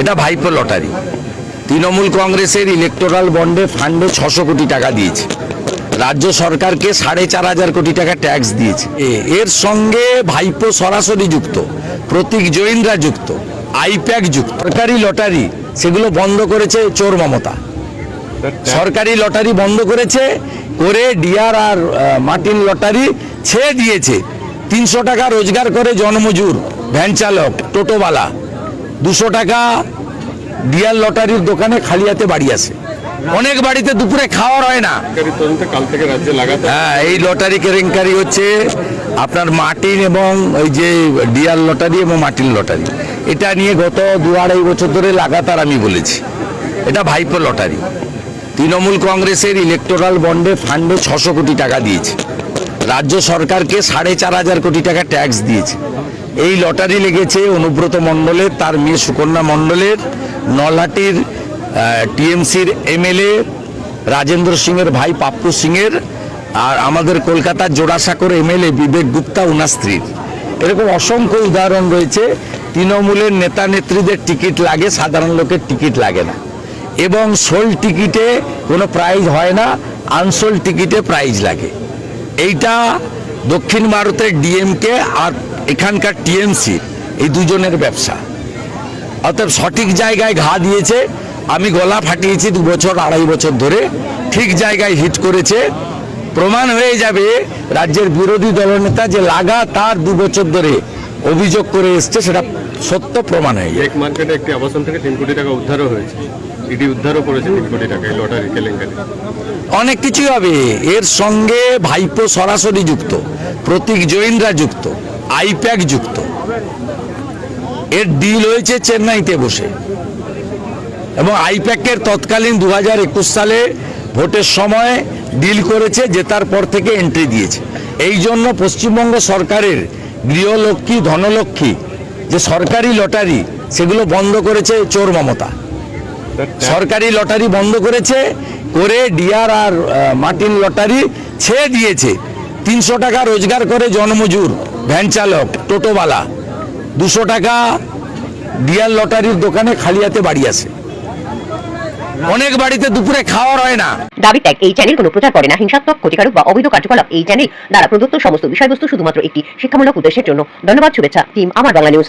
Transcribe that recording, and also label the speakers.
Speaker 1: এটা ভাইপো লটারি। তৃণমূল কংগ্রেসের ইলেকটোরাল বন্ডে ফান্ডে ছশো কোটি টাকা দিয়েছে। রাজ্য সরকারকে সাড়ে চার হাজার কোটি টাকা ট্যাক্স দিয়েছে। এর সঙ্গে ভাইপো সরাসরি যুক্ত, প্রতীক জৈনরা যুক্ত, আইপ্যাক যুক্ত। সরকারি লটারি, সেগুলো বন্ধ করেছে চোর মমতা। সরকারি লটারি বন্ধ করেছে, করে ডিআর আর মার্টিন লটারি ছেড়ে দিয়েছে। তিনশো টাকা রোজগার করে জনমজুর, ভ্যান চালক, টোটোওয়ালা। দুশো টাকা ডিআর লটারির দোকানে খালি হাতে বাড়ি আসে অনেক বাড়িতে দুপুরে খাওয়ার হয় না। হ্যাঁ এই লটারি কেলেঙ্কারি হচ্ছে। আপনার মার্টিন এবং ওই যে ডিআর লটারি এবং মার্টিন লটারি। এটা নিয়ে গত দু আড়াই বছর ধরে লাগাতার আমি বলেছি। এটা ভাইপো লটারি। তৃণমূল কংগ্রেসের ইলেকটোরাল বন্ডে ফান্ডে ছশো কোটি টাকা দিয়েছে। রাজ্য সরকারকে সাড়ে চার হাজার কোটি টাকা ট্যাক্স দিয়েছে। এই লটারি লেগেছে অনুব্রত মণ্ডলের, তার মেয়ে সুকন্যা মণ্ডলের, নলহাটির টিএমসির এমএলএ, রাজেন্দ্র সিংয়ের ভাই পাপ্পু সিংয়ের, আর আমাদের কলকাতার জোড়াসাঁকোর এমএলএ বিবেক গুপ্তা, উনার স্ত্রীর। এরকম অসংখ্য উদাহরণ রয়েছে। তৃণমূলের নেতা নেত্রীদের টিকিট লাগে, সাধারণ লোকের টিকিট লাগে না। এবং সোল টিকিটে কোনো প্রাইজ হয় না, আনসোল টিকিটে প্রাইজ লাগে। এইটা দক্ষিণ ভারতের ডিএমকে আর এখানকার টিএমসি এই দুজনের ব্যবসা। অর্থাৎ সঠিক জায়গায় ঘা দিয়েছে আমি গলা ফাটিয়েছি দু বছর আড়াই বছর ধরে ঠিক জায়গায় হিট করেছে। প্রমাণ হয়ে যাবে রাজ্যের বিরোধী দলনেতা যে লাগাতার দু বছর ধরে অভিযোগ করে এসছে সেটা সত্য প্রমাণ হয়ে
Speaker 2: এক মার্কেটে একটি আবাসন থেকে তিন কোটি টাকা উদ্ধারও হয়েছে। ইডি উদ্ধারও করেছে তিন কোটি টাকা লটারি কেলেঙ্কারি
Speaker 1: অনেক কিছুই হবে। এর সঙ্গে ভাইপো সরাসরি যুক্ত প্রতীক জৈনরা যুক্ত। আইপ্যাক যুক্ত। এর ডিল হয়েছে চেন্নাইতে বসে। এবং আইপ্যাকের তৎকালীন দু হাজার একুশ সালে ভোটের সময় ডিল করেছে জেতার পর থেকে এন্ট্রি দিয়েছে। এই জন্য পশ্চিমবঙ্গ সরকারের গৃহলক্ষ্মী, ধনলক্ষ্মী, যে সরকারি লটারি, সেগুলো বন্ধ করেছে চোর মমতা। সরকারি লটারি বন্ধ করেছে, করে ডিআর আর মার্টিন লটারি ছেড়ে দিয়েছে। তিনশো টাকা রোজগার করে জনমজুর। ভ্যান চালক, টোটোওয়ালা, দুশো টাকা ডিয়ার লটারির দোকানে খালি হাতে বাড়ি আছে। অনেক বাড়িতে দুপুরে খাওয়ার হয় না।
Speaker 3: দাবি ত্যাগ, এই চ্যানেল কোনো প্রচার করে না। হিংসাত্মক, ক্ষতিকারক বা অবৈধ কার্যকলাপ, এই চ্যানেল দ্বারা প্রদত্ত সমস্ত বিষয়বস্তু শুধুমাত্র একটি শিক্ষামূলক উদ্দেশ্যের জন্য। ধন্যবাদ, শুভেচ্ছা টিম আমার বাংলা নিউজ